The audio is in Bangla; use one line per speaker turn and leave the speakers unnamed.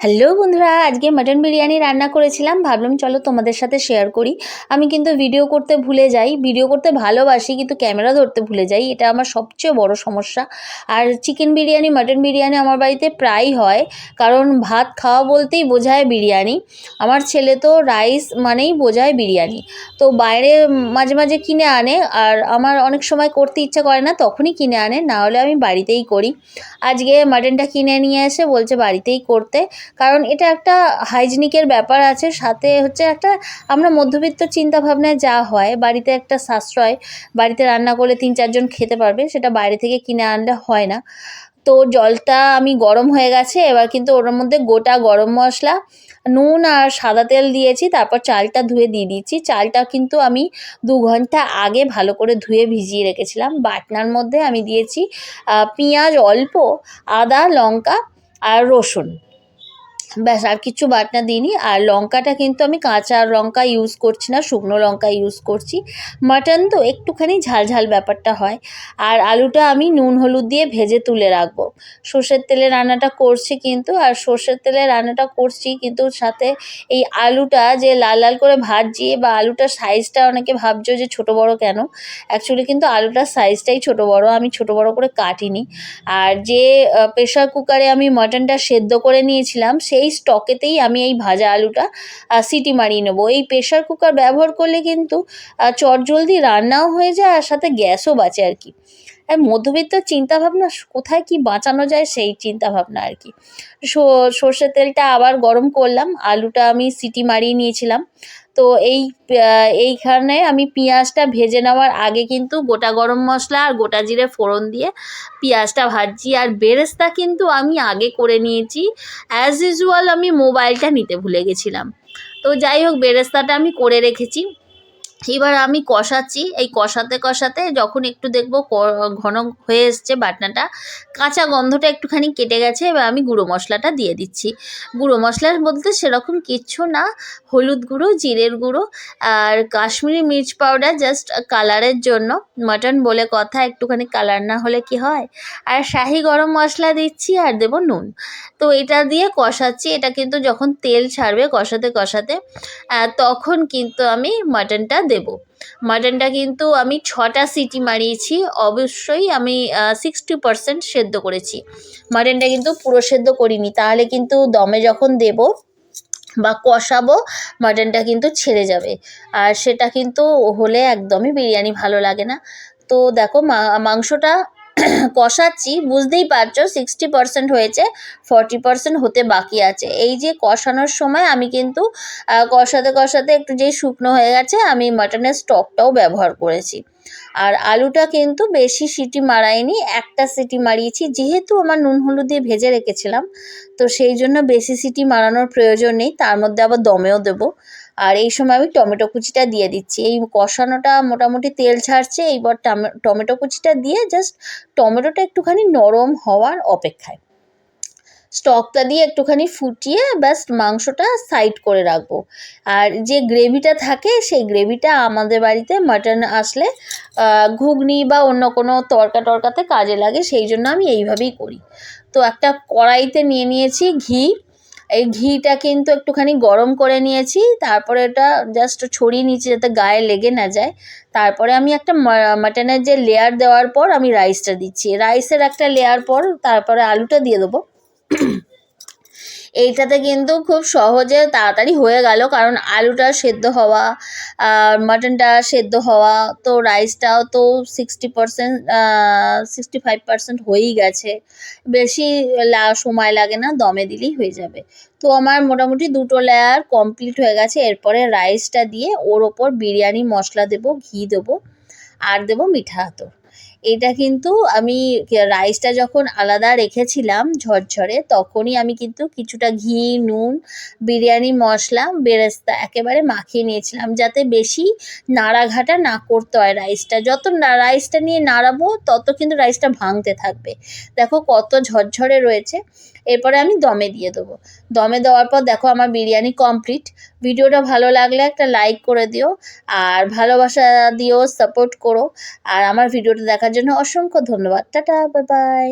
হ্যালো বন্ধুরা, আজকে মাটন বিরিয়ানি রান্না করেছিলাম। ভাবলাম চলো তোমাদের সাথে শেয়ার করি। আমি কিন্তু ভিডিও করতে ভুলে যাই। ভিডিও করতে ভালোবাসি, কিন্তু ক্যামেরা ধরতে ভুলে যাই। এটা আমার সবচেয়ে বড় সমস্যা। আর চিকেন বিরিয়ানি মাটন বিরিয়ানি আমার বাড়িতে প্রায়ই হয়। কারণ ভাত খাওয়া বলতেই বোঝায় বিরিয়ানি। আমার ছেলে তো রাইস মানেই বোঝায় বিরিয়ানি। তো বাইরে মাঝে মাঝে কিনে আনে। আর আমার অনেক সময় করতে ইচ্ছা করে না, তখনই কিনে আনে। না হলে আমি বাড়িতেই করি। আজকে মাটনটা কিনে নিয়ে এসে বলছে বাড়িতেই করতে। কারণ এটা একটা হাইজিনিকের ব্যাপার আছে। সাথে হচ্ছে একটা আমরা মধ্যবিত্ত চিন্তা ভাবনায় যা হয়, বাড়িতে একটা সাশ্রয়, বাড়িতে রান্না করলে তিন চারজন খেতে পারবে, সেটা বাইরে থেকে কিনে আনলে হয় না। তো জলটা আমি গরম হয়ে গেছে, এবার কিন্তু ওর মধ্যে গোটা গরম মশলা, নুন আর সাদা তেল দিয়েছি, তারপর চালটা ধুয়ে দিয়ে দিচ্ছি চালটা কিন্তু আমি দু ঘণ্টা আগে ভালো করে ধুয়ে ভিজিয়ে রেখেছিলাম। বাটনার মধ্যে আমি দিয়েছি পেঁয়াজ অল্প, আদা, লঙ্কা আর রসুন। ব্যাস, আর কিছু বাটনা দিইনি। আর লঙ্কাটা কিন্তু আমি কাঁচা লঙ্কা ইউজ করছি না, শুকনো লঙ্কা ইউজ করছি। মাটন তো একটুখানি ঝাল ঝাল ব্যাপারটা হয়। আর আলুটা আমি নুন হলুদ দিয়ে ভেজে তুলে রাখব। সর্ষের তেলে রান্নাটা করছি কিন্তু, আর সর্ষের তেলে রান্নাটা করছি কিন্তু সাথে এই আলুটা যে লাল লাল করে ভাজছি বা আলুটার সাইজটা অনেকে ভাবছ যে ছোট বড় কেন? অ্যাকচুয়ালি কিন্তু আলুটার সাইজটাই ছোট বড়, আমি ছোট বড় করে কাটিনি। আর যে প্রেশার কুকারে আমি মাটনটা সেদ্ধ করে নিয়েছিলাম, সেই স্টকেতেই আমি এই ভাজা আলুটা সিটি মারিয়ে নেব। এই প্রেশার কুকার ব্যবহার করলে কিন্তু চটজলদি রান্নাও হয়ে যায় আর সাথে গ্যাসও বাঁচে আর কি। মধ্যবিত্ত চিন্তাভাবনা কোথায় কি বাঁচানো যায় সেই চিন্তাভাবনা আর কি। সর্ষের তেলটা আবার গরম করলাম, আলুটা আমি সিটি মারিয়ে নিয়েছিলাম। তো এই এইখানে আমি পেঁয়াজটা ভেজে নেওয়ার আগে কিন্তু গোটা গরম মশলা আর গোটা জিরে ফোড়ন দিয়ে পেঁয়াজটা ভাজছি। আর বেরেস্তা কিন্তু আমি আগে করে নিয়েছি। অ্যাজ ইউজুয়াল আমি মোবাইলটা নিতে ভুলে গেছিলাম। তো যাই হোক, বেরেস্তাটা আমি করে রেখেছি। এবার আমি কষাচ্ছি। এই কষাতে কষাতে যখন একটু দেখব ঘন হয়ে এসছে বাটনাটা, কাঁচা গন্ধটা একটুখানি কেটে গেছে, এবার আমি গুঁড়ো মশলাটা দিয়ে দিচ্ছি। গুঁড়ো মশলা বলতে সেরকম কিচ্ছু না, হলুদ গুঁড়ো, জিরের গুঁড়ো আর কাশ্মীরি মির্চ পাউডার জাস্ট কালারের জন্য। মাটন বলে কথা, একটুখানি কালার না হলে কি হয়? আর শাহি গরম মশলা দিচ্ছি আর দেবো নুন। তো এটা দিয়ে কষাচ্ছি, এটা কিন্তু যখন তেল ছাড়বে কষাতে কষাতে তখন কিন্তু আমি মাটনটা দেব। মাটনটা কিন্তু আমি ছটা সিটি মারিয়েছি, অবশ্যই আমি সিক্সটি পারসেন্ট সেদ্ধ করেছি। মাটনটা কিন্তু পুরো সেদ্ধ করিনি, তাহলে কিন্তু দমে যখন দেব বা কষাবো মাটনটা কিন্তু ছেড়ে যাবে। আর সেটা কিন্তু হলে একদমই বিরিয়ানি ভালো লাগে না। তো দেখো মাংসটা কষাচ্ছি, বুঝতেই পারছ সিক্সটি পারসেন্ট হয়েছে ফর্টি পারসেন্ট হতে বাকি আছে। এই যে কষানোর সময় আমি কিন্তু কষাতে কষাতে একটু যেই শুকনো হয়ে গেছে, আমি মাটনের স্টকটাও ব্যবহার করেছি। আর আলুটা কিন্তু বেশি সিটি মারাইনি, একটা সিটি মারিয়েছি, যেহেতু আমার নুন হলুদ দিয়ে ভেজে রেখেছিলাম, তো সেই জন্য বেশি সিটি মারানোর প্রয়োজন নেই, তার মধ্যে আবার দমেও দেবো। আর এই সময় আমি টমেটো কুচিটা দিয়ে দিচ্ছি। এই কষানোটা মোটামুটি তেল ছাড়ছে, এইবার টমেটো কুচিটা দিয়ে জাস্ট টমেটোটা একটুখানি নরম হওয়ার অপেক্ষায়। স্টকটা দিয়ে একটুখানি ফুটিয়ে ব্যাস মাংসটা সাইড করে রাখব। আর যে গ্রেভিটা থাকে, সেই গ্রেভিটা আমাদের বাড়িতে মাটন আসলে ঘুগনি বা অন্য কোনো তরকা টরকাতে কাজে লাগে, সেই জন্য আমি এইভাবেই করি। তো একটা কড়াইতে নিয়ে নিয়েছি ঘি এই ঘিটা কিন্তু একটুখানি গরম করে নিয়েছি, তারপরে এটা জাস্ট ছড়িয়ে নিয়েছি যাতে গায়ে লেগে না যায়। তারপরে আমি একটা মাটনের যে লেয়ার দেওয়ার পর আমি রাইসটা দিচ্ছি। রাইসের একটা লেয়ার পর তারপরে আলুটা দিয়ে দেবো। এইটাতে কিন্তু খুব সহজে তাড়াতাড়ি হয়ে গেল, কারণ আলুটা সেদ্ধ হওয়া আর মাটনটা সেদ্ধ হওয়া, তো রাইসটাও তো sixty percent sixty five percent হয়েই গেছে। বেশি সময় লাগে না, দমে দিলেই হয়ে যাবে। তো আমার মোটামুটি দুটো লেয়ার কমপ্লিট হয়ে গেছে, এরপরে রাইসটা দিয়ে ওর ওপর বিরিয়ানি মশলা দেবো, ঘি দেবো, আর দেবো মিঠা আতর। এটা কিন্তু আমি রাইসটা যখন আলাদা রেখেছিলাম ঝরঝরে, তখনই আমি কিন্তু কিছুটা ঘি, নুন, বিরিয়ানি, মশলা, বেরেস্তা একেবারে মাখিয়ে নিয়েছিলাম যাতে বেশি নাড়াঘাটা না করতে হয় রাইসটা। যত রাইসটা নিয়ে নাড়াবো, তত কিন্তু রাইসটা ভাঙতে থাকবে। দেখো কত ঝরঝরে রয়েছে। এরপরে আমি দমে দিয়ে দেবো। দমে দেওয়ার পর দেখো আমার বিরিয়ানি কমপ্লিট। ভিডিওটা ভালো লাগলে একটা লাইক করে দিও, আর ভালোবাসা দিও সাপোর্ট করো, আর আমার ভিডিওটা দেখার জন্য অসংখ্য ধন্যবাদ। Tata bye bye